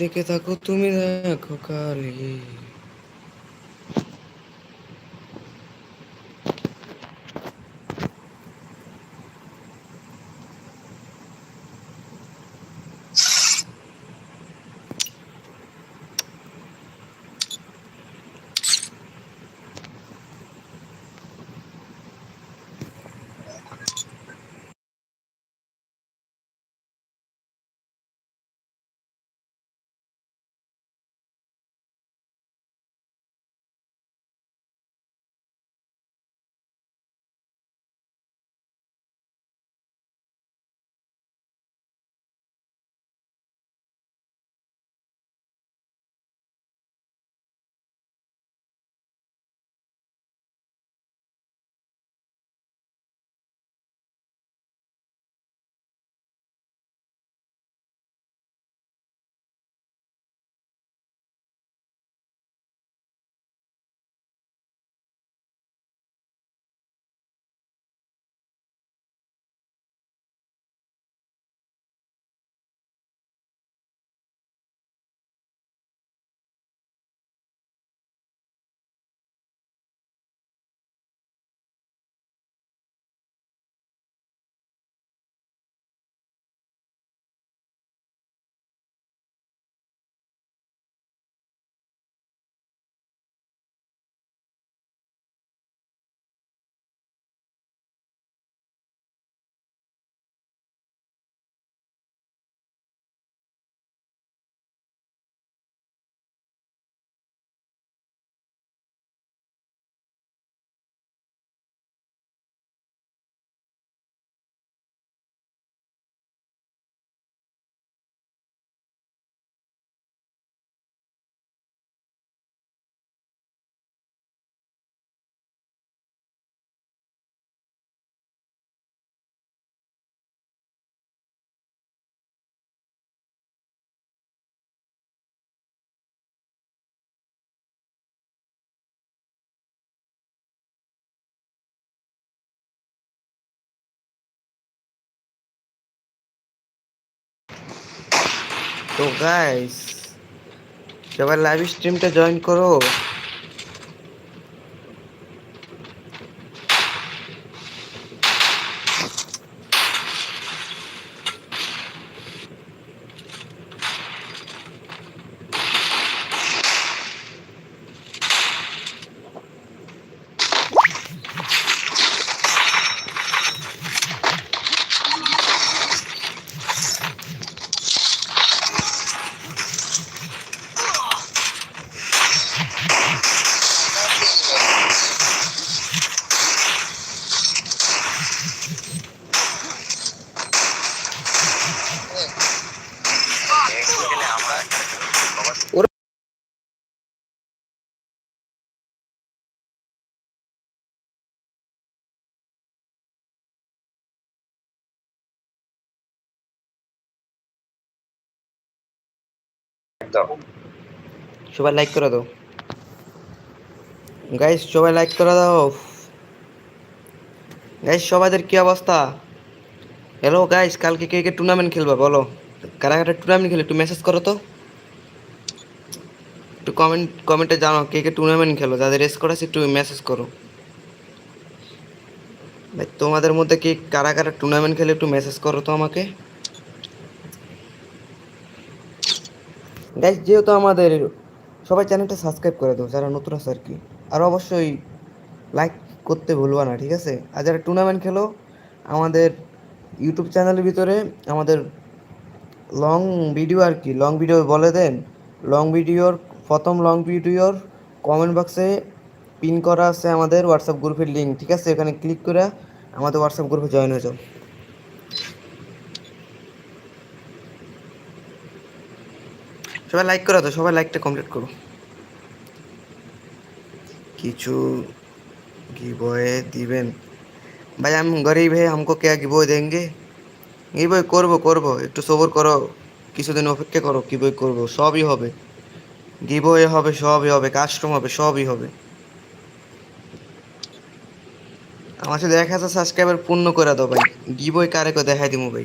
দেখে থাকো তুমি দেখো কালি। তো গাইস সবাই লাইভ স্ট্রিমটা জয়েন করো। সবাই লাইক করে দাও। গাইস সবাই লাইক করে দাও। গাইস সবাইদের কি অবস্থা? হ্যালো গাইস কালকে কে কে টুর্নামেন্ট খেলবা বলো? কারা কারা টুর্নামেন্ট খেলে, একটু মেসেজ করো তো। একটু কমেন্ট কমেন্টে জানাও কে কে টুর্নামেন্ট খেলো, যাদের রেস করেছে একটু মেসেজ করো। ভাই, তোমাদের মধ্যে কি, কারা কারা টুর্নামেন্ট খেলে একটু মেসেজ করো তো আমাকে। গাইস যেহেতু আমাদের সবাই চ্যানেলটা সাবস্ক্রাইব করে দাও, যারা নতুন আছে আর কি। আর অবশ্যই লাইক করতে ভুলবা না, ঠিক আছে? আর যারা টুর্নামেন্ট খেলো, আমাদের ইউটিউব চ্যানেলের ভিতরে আমাদের লং ভিডিও আর কি লং ভিডিও বলে দেন লং ভিডিওর প্রথম লং ভিডিওর কমেন্ট বক্সে পিন করা আছে আমাদের হোয়াটসঅ্যাপ গ্রুপের লিঙ্ক ঠিক আছে? এখানে ক্লিক করে আমাদের হোয়াটসঅ্যাপ গ্রুপে জয়েন হয়ে যাও। সবাই লাইক করো তো, সবাই লাইকটা কমপ্লিট করো। কিছু গিবয়ে দিবেন। ভাই, আমি গরিব হে আমাকে কে গিবয় দেঙ্গে? গিবয় করব করব, একটু সবর করো। কিছুদিন অপেক্ষা করো গিবয় করব, সবই হবে। গিবয়ে হবে, সবই হবে কাস্টম হবে, সবই হবে। আমার সাথে দেখা সাবস্ক্রাইবার পূর্ণ করে দাও ভাই। গিবয় কারে করে দেখাই দিব ভাই?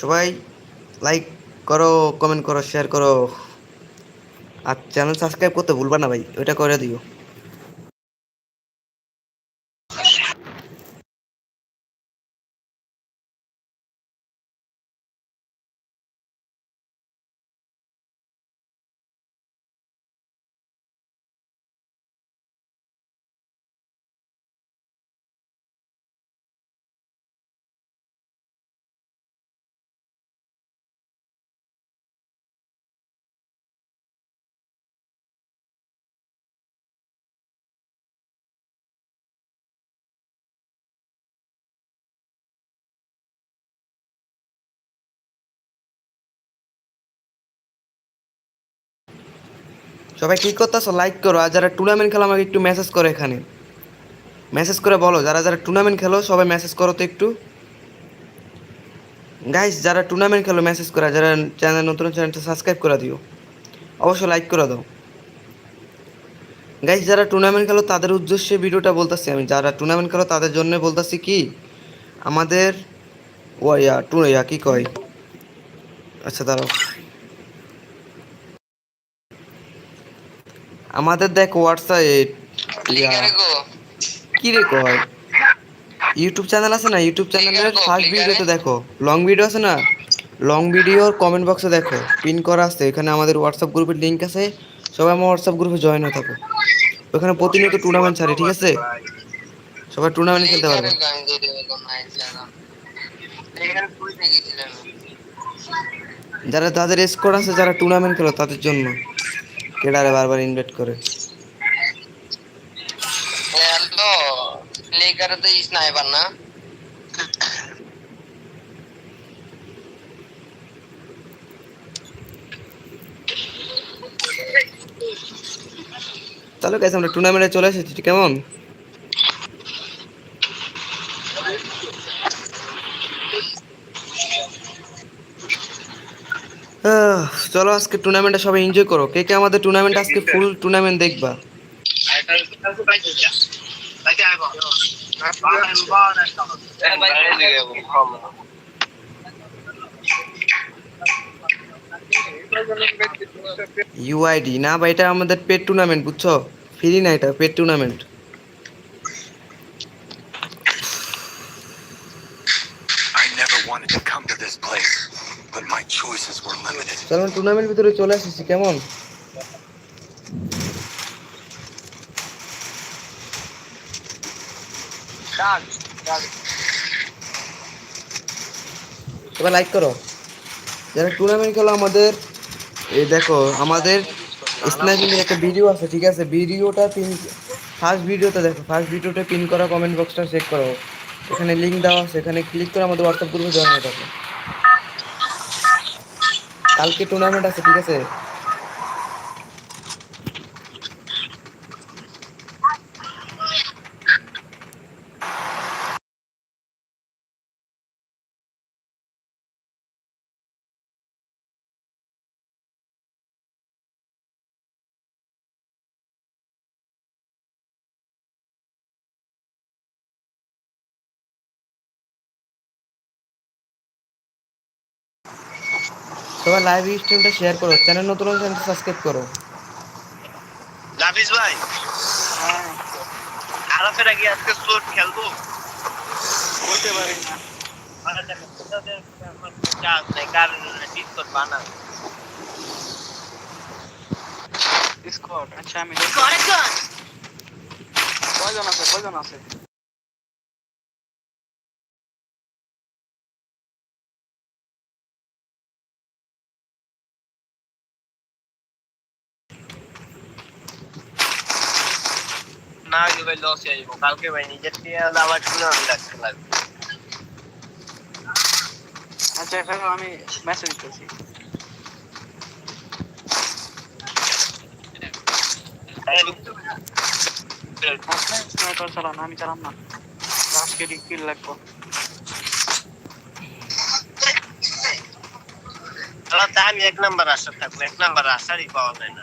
সবাই লাইক করো কমেন্ট করো শেয়ার করো। আর চ্যানেল সাবস্ক্রাইব করতে ভুলবা না ভাই, ওইটা করে দিও। সবাই কি করতেছো? লাইক করো। আর যারা টুর্নামেন্ট খেলো, আমাকে একটু মেসেজ করো এখানে। মেসেজ করে বলো। যারা যারা টুর্নামেন্ট খেলো, সবাই মেসেজ করো তো একটু। গাইস যারা টুর্নামেন্ট খেলো মেসেজ করে। যারা চ্যানেল নতুন চ্যানেলটা সাবস্ক্রাইব করে দিও। অবশ্যই লাইক করে দাও। গাইস যারা টুর্নামেন্ট খেলো, তাদের উদ্দেশ্যে ভিডিওটা বলতেছি আমি। যারা টুর্নামেন্ট খেলো, তাদের জন্য বলতেছি কি? আমাদের ও ইয়া, টু ইয়া কি কয়? আচ্ছা দাঁড়াও। আমাদের দেখ হোয়াটসঅ্যাপ কি রে কয় ইউটিউব চ্যানেল আছে না? ইউটিউব চ্যানেলের ফার্স্ট ভিডিওতে দেখো। লং ভিডিও আছে না? লং ভিডিওর কমেন্ট বক্সে দেখো। পিন করা আছে। এখানে আমাদের হোয়াটসঅ্যাপ গ্রুপের লিঙ্ক আছে। সবাই আমার হোয়াটসঅ্যাপ গ্রুপে জয়েন হয়ে থাকো। ওখানে প্রতিনিয়ত টুর্নামেন্ট ছাড়ে ঠিক আছে? সবাই টুর্নামেন্ট খেলতে পারবে। যারা যাদের স্কোর আছে যারা টুর্নামেন্ট খেলো তাদের জন্য। কেডারে বারবার ইনভাইট করে। লেকারে তো স্নাইপার না। তাহলে গাইস আমরা টুর্নামেন্টে চলে এসেছি কেমন? চলো আজকে টুর্নামেন্টে সবাই এনজয় করো। কে কে আমাদের টুর্নামেন্ট আজকে ফুল টুর্নামেন্ট দেখবা? ইউআইডি না ভাই, এটা আমাদের পেট টুর্নামেন্ট বুঝছ? ফ্রি না এটা pet tournament but my choices were limited. চলো টুর্নামেন্ট ভিতরে চলে এসেছি কেমন? সবাই লাইক করো। যারা টুর্নামেন্ট খেলো আমাদের এই দেখো আমাদের স্নাইপিং এর একটা ভিডিও আছে ঠিক আছে? ভিডিওটা পিন ফার্স্ট ভিডিওটা দেখো ফার্স্ট ভিডিওটা পিন করা কমেন্ট বক্সটা চেক করো। এখানে লিঙ্ক দেওয়া আছে এখানে ক্লিক করে আমাদের হোয়াটসঅ্যাপ গ্রুপে জয়েন হয়ে থাকো কালকে টুর্নামেন্ট আছে ঠিক আছে? সবাই লাইভ স্ট্রিমটা শেয়ার করো চ্যানেল নতুন চ্যানেলটা সাবস্ক্রাইব করো। নাফিস ভাই। আরাফেরা কি আজকে স্লোট খেলব? বলতে পারি না। কারণ ডিসকর্ড বানা স্কোয়াড আচ্ছা আমি কয়জন আছে কয়জন আছে? না আগে ভাই লস হয়ে যাব। কালকে ভাই নিজের দিয়ে আবার টুর্নামেন্ট লাগতে লাগবে। আচ্ছা এখানে আমি মেসেজ করছি স্নাইপার চালান আমি চালাম না। আজকে কিল লাগবো। তাহলে আমি এক নাম্বার আশা থাকব। এক নাম্বার আশারই পাওয়া যায় না।